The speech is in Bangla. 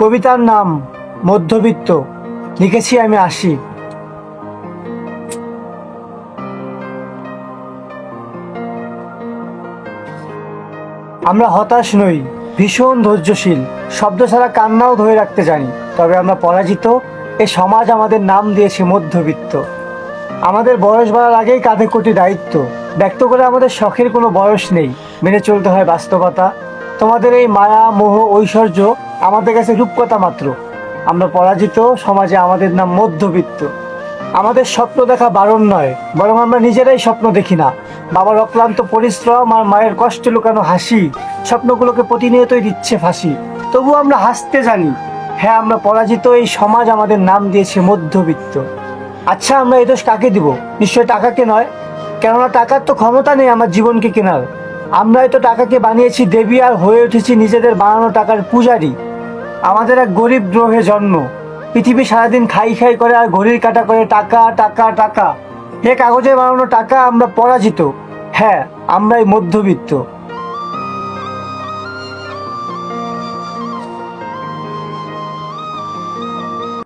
কবিতার নাম মধ্যবিত্ত। লিখেছি আমি আসি আমরা হতাশ নই, ভীষণ ধৈর্যশীল। শব্দ ছাড়া কান্নাও ধরে রাখতে জানি, তবে আমরা পরাজিত। এ সমাজ আমাদের নাম দিয়েছে মধ্যবিত্ত। আমাদের বয়স বাড়ার আগেই কাঁধে কোটি দায়িত্ব। ব্যক্ত করে আমাদের শখের কোনো বয়স নেই। মেনে চলতে হয় বাস্তবতা। তোমাদের এই মায়া, মোহ, ঐশ্বর্য আমাদের কাছে রূপকথা মাত্র। আমরা পরাজিত, সমাজে আমাদের নাম মধ্যবিত্ত। আমাদের স্বপ্ন দেখা বারণ নয়, বরং আমরা নিজেরাই স্বপ্ন দেখি না। বাবার অক্লান্ত পরিশ্রম আর মায়ের কষ্ট লুকানো হাসি স্বপ্নগুলোকে প্রতিনিয়তই দিচ্ছে ফাঁসি। তবু আমরা হাসতে জানি হ্যাঁ আমরা পরাজিত, এই সমাজ আমাদের নাম দিয়েছে মধ্যবিত্ত। আচ্ছা আমরা এই দোষ কাকে দিব? নিশ্চয় টাকাকে নয়? কেননা টাকার তো ক্ষমতা নেই আমার জীবনকে কেনার। আমরাই তো টাকাকে বানিয়েছি, দেবী আর হয়ে উঠেছি নিজেদের বানানো টাকার পূজারি। আমাদের এক গরিব গ্রহে জন্ম। পৃথিবী সারাদিন খাই খাই করে আর ঘড়ির কাটা করে টাকা টাকা টাকা। এ কাগজে বানানো টাকা আমরা পরাজিত। হ্যাঁ আমরাই মধ্যবিত্ত।